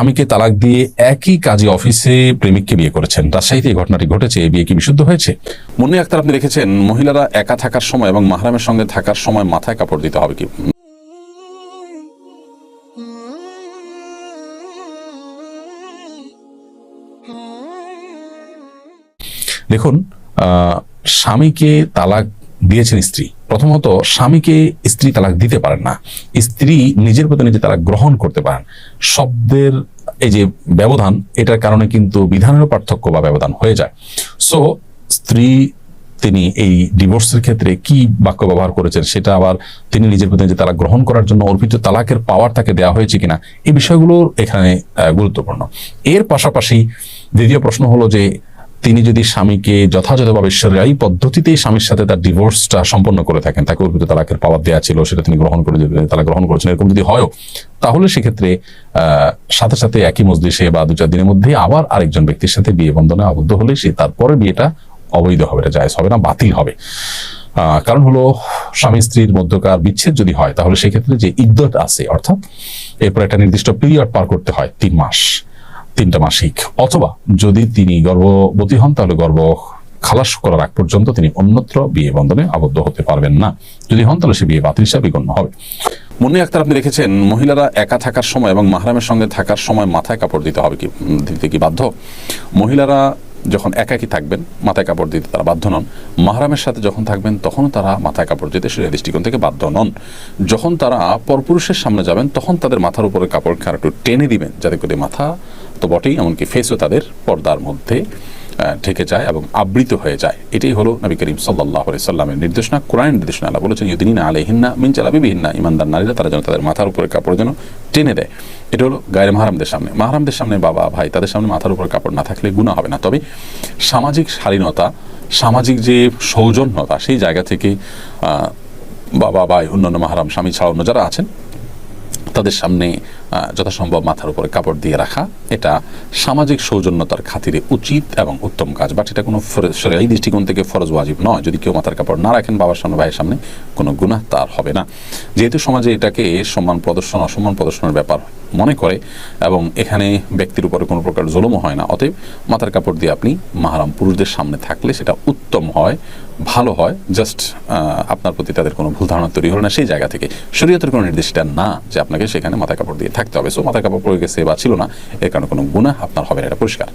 স্বামীকে তালাক দিয়ে একই কাজে অফিসে প্রেমিককে বিয়ে করেছেন। রাজশাহীতে এই ঘটনাটি ঘটেছে, এই বিয়ে কি বিশুদ্ধ হয়েছে? মুন্নি আক্তার, আপনি রেখেছেন মহিলারা একা থাকার সময় এবং মাহরামের সঙ্গে থাকার সময় মাথায় কাপড় দিতে হবে কি? দেখুন স্বামীকে তালাক দিয়েছেন স্ত্রী। প্রথমত, স্বামীকে স্ত্রী তালাক দিতে পারেন না। স্ত্রী নিজের প্রতি নিজে তালাক গ্রহণ করতে পারেন। শব্দের এই যে ব্যবধান, এটার কারণে কিন্তু বিধানেরও পার্থক্য বা ব্যবধান হয়ে যায়। সো স্ত্রী, তিনি এই ডিভোর্সের ক্ষেত্রে কি বাক্য ব্যবহার করেছেন, সেটা আবার তিনি নিজের প্রতি নিজে তালাক গ্রহণ করার জন্য অর্পিত তালাকের পাওয়ার তাকে দেওয়া হয়েছে কিনা, এই বিষয়গুলো এখানে গুরুত্বপূর্ণ। এর পাশাপাশি দ্বিতীয় প্রশ্ন হলো যে তিনি যদি স্বামীকে যথাযথভাবে সেরাই পদ্ধতিতেই স্বামীর সাথে তার ডিভোর্সটা সম্পন্ন করে থাকেন, তাকে অর্পিত তালাকের পাওয়ার দেওয়া ছিল, সেটা তিনি গ্রহণ করে, তালাক গ্রহণ করেছেন, এরকম যদি হয়ও, তাহলে সেক্ষেত্রে সাথে সাথে একই মজলিসে বা দু চার দিনের মধ্যে আবার আরেকজন ব্যক্তির সাথে বিয়ে বন্ধনে আবদ্ধ হলে সে তারপরে বিয়েটা অবৈধ হবে, এটা জায়জ হবে না, বাতিল হবে। কারণ হলো, স্বামী স্ত্রীর মধ্যকার বিচ্ছেদ যদি হয়, তাহলে সেক্ষেত্রে যে ইদ্যত আছে, অর্থাৎ এরপর একটা নির্দিষ্ট পিরিয়ড পার করতে হয়, তিন মাস। তিনটা মাসিক। অথবা যদি তিনি গর্ভবতী হন, তাহলে গর্ভ খালাস করার আগ পর্যন্ত তিনি অন্যত্র বিয়ে বন্ধনে আবদ্ধ হতে পারবেন না। যদি হন, তাহলে সে বিয়ে বাতিল হিসাবে গণ্য হবে। মুন্নি আক্তার, আপনি রেখেছেন মহিলারা একা থাকার সময় এবং মাহরামের সঙ্গে থাকার সময় মাথায় কাপড় দিতে হবে কি, দিতে কি বাধ্য? মহিলারা যখন একাকি থাকবেন, মাথায় কাপড় দিতে তারা বাধ্য নন। মাহরামের সাথে যখন থাকবেন, তখনও তারা মাথায় কাপড় দিতে সেই দৃষ্টিকোণ থেকে বাধ্য নন। যখন তারা পরপুরুষের সামনে যাবেন, তখন তাদের মাথার উপরে কাপড় খার একটু টেনে দিবেন, যাতে করে মাথা তো বটেই, এমনকি ফেসও তাদের পর্দার মধ্যে ঢেকে যায় এবং আবৃত হয়ে যায়। এটাই হলো নবী করিম সাল্লাহ সাল্লামের নির্দেশনা। কোরআন নির্দেশনা আল্লাহ বলেছেন ইউদিনা আলহিন্না মিন চালাবি বিহিন্না ইমানদার নারীরা, তারা যেন তাদের মাথার উপরে কাপড় যেন টেনে দেয়। এটা হলো গায়ের মাহারামদের সামনে। মাহারামদের সামনে বাবা, ভাই, তাদের সামনে মাথার উপর কাপড় না থাকলে গুণা হবে না। তবে সামাজিক শালীনতা, সামাজিক যে সৌজন্যতা, সেই জায়গা থেকে বাবা, ভাই, অন্যান্য মাহারাম, স্বামী ছাড়া অন্য যারা আছেন তাদের সামনে যথাসম্ভব মাথার উপরে কাপড় দিয়ে রাখা। এটা সামাজিক সৌজন্যতার খাতিরে উচিত এবং উত্তম কাজ বাট এটা কোনো এই দৃষ্টিকোণ থেকে ফরজ ওয়াজিব নয়। যদি কেউ মাথার কাপড় না রাখেন, বাবার সামনে, ভাইয়ের সামনে কোনো গুনাহ তার হবে না। যেহেতু সমাজে এটাকে সম্মান প্রদর্শন, অসম্মান প্রদর্শনের ব্যাপার মনে করে এবং এখানে ব্যক্তির উপরে কোনো প্রকার জুলুমও হয় না। অতএব মাথার কাপড় দিয়ে আপনি মাহারাম পুরুষদের সামনে থাকলে সেটা উত্তম হয়, ভালো হয় জাস্ট আপনার প্রতি তাদের কোনো ভুল ধারণা তৈরি হলো না সেই জায়গা থেকে। শরীয়তের কোনো নির্দেশটা না যে আপনাকে সেখানে মাথা কাপড় দিয়ে থাকতে হবে। সো মাথা কাপড় পড়ে গেছে বা ছিল না, এর কারণে কোনো গুণা আপনার হবে না, এটা পরিষ্কার।